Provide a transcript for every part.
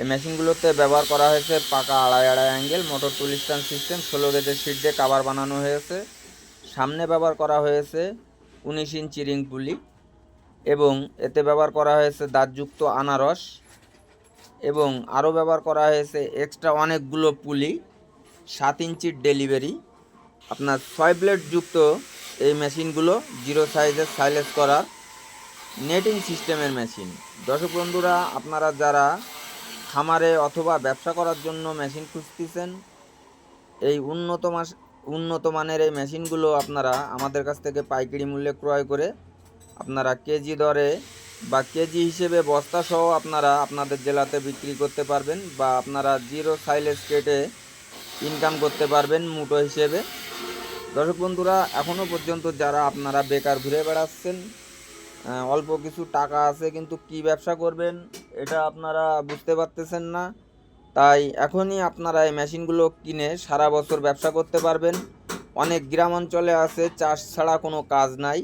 এই মেশিনগুলোতে ব্যবহার করা হয়েছে পাকা আড়াই আড়াই angle, motor tool stand system, ষোলো গেজের সিট দিয়ে কাবার বানানো হয়েছে। সামনে ব্যবহার করা হয়েছে উনিশ ইঞ্চি রিং পুলি এবং এতে ব্যবহার করা হয়েছে দাঁতযুক্ত আনারস এবং আরও ব্যবহার করা হয়েছে এক্সট্রা অনেকগুলো পুলি সাত ইঞ্চির ডেলিভারি আপনার ছয় যুক্ত এই মেশিনগুলো জিরো সাইজের সাইলেস করা নেটিং সিস্টেমের মেশিন দর্শক বন্ধুরা, আপনারা যারা খামারে অথবা ব্যবসা করার জন্য মেশিন খুঁজতেছেন? এই উন্নত মাস, উন্নত মানের এই মেশিনগুলো আপনারা আমাদের কাছ থেকে পাইকারি মূল্যে ক্রয় করে আপনারা কেজি দরে বা কেজি হিসেবে বস্তা সহ আপনারা আপনাদের জেলাতে বিক্রি করতে পারবেন বা আপনারা জিরো সাইলেজ কেটে ইনকাম করতে পারবেন মুটো হিসেবে। দর্শক বন্ধুরা এখনও পর্যন্ত যারা আপনারা বেকার ঘুরে বেড়াচ্ছেন অল্প কিছু টাকা আছে কিন্তু কি ব্যবসা করবেন এটা আপনারা বুঝতে পারতেছেন না। তাই এখনই আপনারা এই মেশিনগুলো কিনে সারা বছর ব্যবসা করতে পারবেন। অনেক গ্রাম অঞ্চলে আছে, চাষ ছাড়া কোনো কাজ নাই।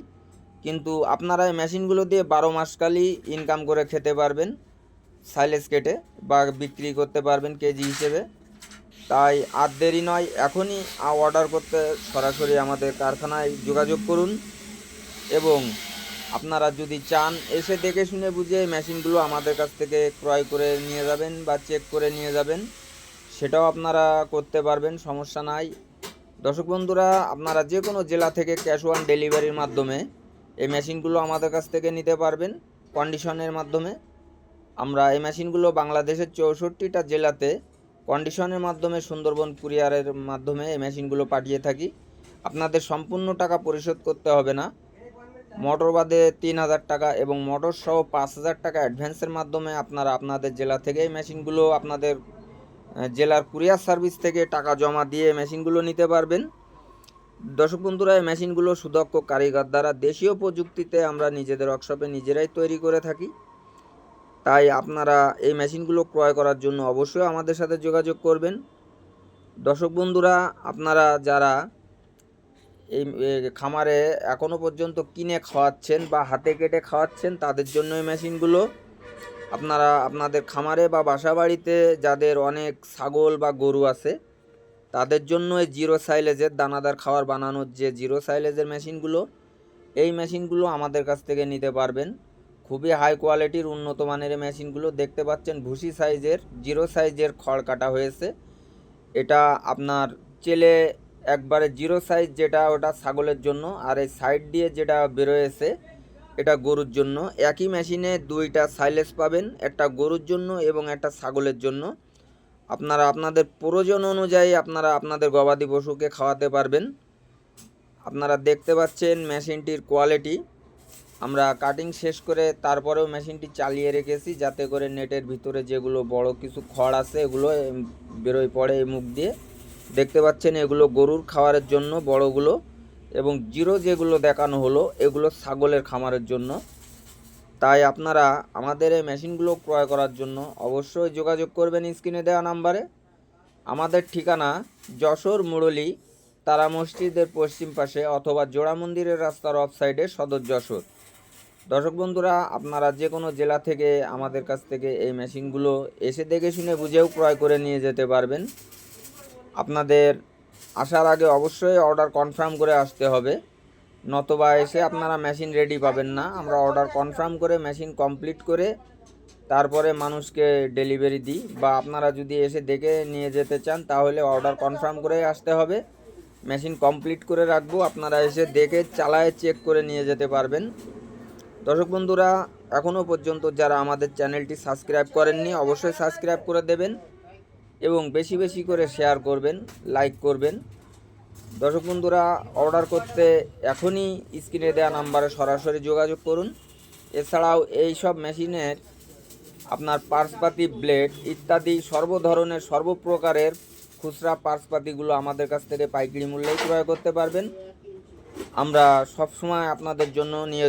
কিন্তু আপনারা এই মেশিনগুলো দিয়ে বারো মাসকালই ইনকাম করে খেতে পারবেন। সাইলেজ কেটে বা বিক্রি করতে পারবেন কেজি হিসেবে। তাই আর দেরি নয়, এখনই অর্ডার করতে সরাসরি আমাদের কারখানায় যোগাযোগ করুন। এবং আপনারা যদি চান, এসে দেখে শুনে বুঝে মেশিনগুলো আমাদের কাছ থেকে ক্রয় করে নিয়ে যাবেন বা চেক করে নিয়ে যাবেন, সেটাও আপনারা করতে পারবেন, সমস্যা নাই। দর্শক বন্ধুরা, আপনারা যে কোনো জেলা থেকে ক্যাশ অন ডেলিভারির মাধ্যমে এই মেশিনগুলো আমাদের কাছ থেকে নিতে পারবেন কন্ডিশনের মাধ্যমে। আমরা এই মেশিনগুলো বাংলাদেশের চৌষট্টিটা জেলাতে কন্ডিশনের মাধ্যমে সুন্দরবন কুরিয়ারের মাধ্যমে এই মেশিনগুলো পাঠিয়ে থাকি। আপনাদের সম্পূর্ণ টাকা পরিশোধ করতে হবে না। মোটর বাদে তিন হাজার টাকা এবং মোটর সহ পাঁচ হাজার টাকা অ্যাডভান্সের মাধ্যমে আপনারা আপনাদের জেলা থেকে এই মেশিনগুলো আপনাদের জেলার কুরিয়ার সার্ভিস থেকে টাকা জমা দিয়ে মেশিনগুলো নিতে পারবেন। দর্শক বন্ধুরা, এই মেশিনগুলো সুদক্ষ কারিগর দ্বারা দেশীয় প্রযুক্তিতে আমরা নিজেদের ওয়ার্কশপে নিজেরাই তৈরি করে থাকি। তাই আপনারা এই মেশিনগুলো ক্রয় করার জন্য অবশ্যই আমাদের সাথে যোগাযোগ করবেন। দর্শক বন্ধুরা, আপনারা যারা এই খামারে এখনও পর্যন্ত কিনে খাওয়াচ্ছেন বা হাতে কেটে খাওয়াচ্ছেন, তাদের জন্য এই মেশিনগুলো। আপনারা, আপনাদের খামারে বা বাসা বাড়িতে যাদের অনেক ছাগল বা গরু আছে, তাদের জন্য এই জিরো সাইলেজের দানাদার খাওয়ার বানানোর যে জিরো সাইলেজের মেশিনগুলো, এই মেশিনগুলো আমাদের কাছ থেকে নিতে পারবেন। খুবই হাই কোয়ালিটির উন্নত মানের মেশিনগুলো দেখতে পাচ্ছেন, ভুসি সাইজের, জিরো সাইজের খড় কাটা হয়েছে। এটা আপনার চেলে একবারে জিরো সাইজ যেটা ওটা ছাগলের জন্য আর এই সাইড দিয়ে যেটা বেরোয়েছে, এটা গরুর জন্য। একই মেশিনে দুইটা সাইলেস পাবেন, একটা গরুর জন্য এবং একটা ছাগলের জন্য। আপনারা আপনাদের প্রয়োজন অনুযায়ী আপনারা আপনাদের গবাদি পশুকে খাওয়াতে পারবেন। আপনারা দেখতে পাচ্ছেন মেশিনটির কোয়ালিটি। আমরা কাটিং শেষ করে তারপরেও মেশিনটি চালিয়ে রেখেছি যাতে করে নেটের ভিতরে যেগুলো বড় কিছু খড় আছে, এগুলো বেরোয় পড়ে এই মুখ দিয়ে। দেখতে পাচ্ছেন এগুলো গরুর খাওয়ারের জন্য বড়গুলো এবং জিরো যেগুলো দেখানো হলো, এগুলো ছাগলের খামারের জন্য। তাই আপনারা আমাদের এই মেশিনগুলো ক্রয় করার জন্য অবশ্যই যোগাযোগ করবেন স্ক্রিনে দেওয়া নাম্বারে। আমাদের ঠিকানা যশোর মুরলী, তারা মসজিদের পশ্চিম পাশে অথবা জোড়া মন্দিরের রাস্তার অফ সাইডে সদর যশোর। দর্শক বন্ধুরা, আপনারা যে কোনো জেলা থেকে আমাদের কাছ থেকে এই মেশিনগুলো এসে দেখে শুনে বুঝেও ক্রয় করে নিয়ে যেতে পারবেন। আপনাদের আসার আগে অবশ্যই অর্ডার কনফার্ম করে আসতে হবে। নতবা এসে আপনারা মেশিন রেডি পাবেন না। আমরা অর্ডার কনফার্ম করে মেশিন কমপ্লিট করে তারপরে মানুষকে ডেলিভারি দিই বা আপনারা যদি এসে দেখে নিয়ে যেতে চান, তাহলে অর্ডার কনফার্ম করে আসতে হবে। মেশিন কমপ্লিট করে রাখব। আপনারা এসে দেখে, চালায় চেক করে নিয়ে যেতে পারবেন। দর্শক বন্ধুরা এখনও পর্যন্ত যারা আমাদের চ্যানেলটি সাবস্ক্রাইব করেননি, অবশ্যই সাবস্ক্রাইব করে দেবেন। এবং বেশি বেশি করে শেয়ার করবেন লাইক করবেন। দর্শক বন্ধুরা অর্ডার করতে এখনই স্ক্রিনে দেওয়া নাম্বারে সরাসরি যোগাযোগ করুন। এছাড়াও এই সব মেশিনের আপনার পার্সপাতি ব্লেড ইত্যাদি সর্ব ধরনের সর্বপ্রকারের খুচরা পার্সপাতিগুলো আমাদের কাছ থেকে পাইকারি মূল্যেই ক্রয় করতে পারবেন। আমরা সবসময় আপনাদের জন্য নিয়ে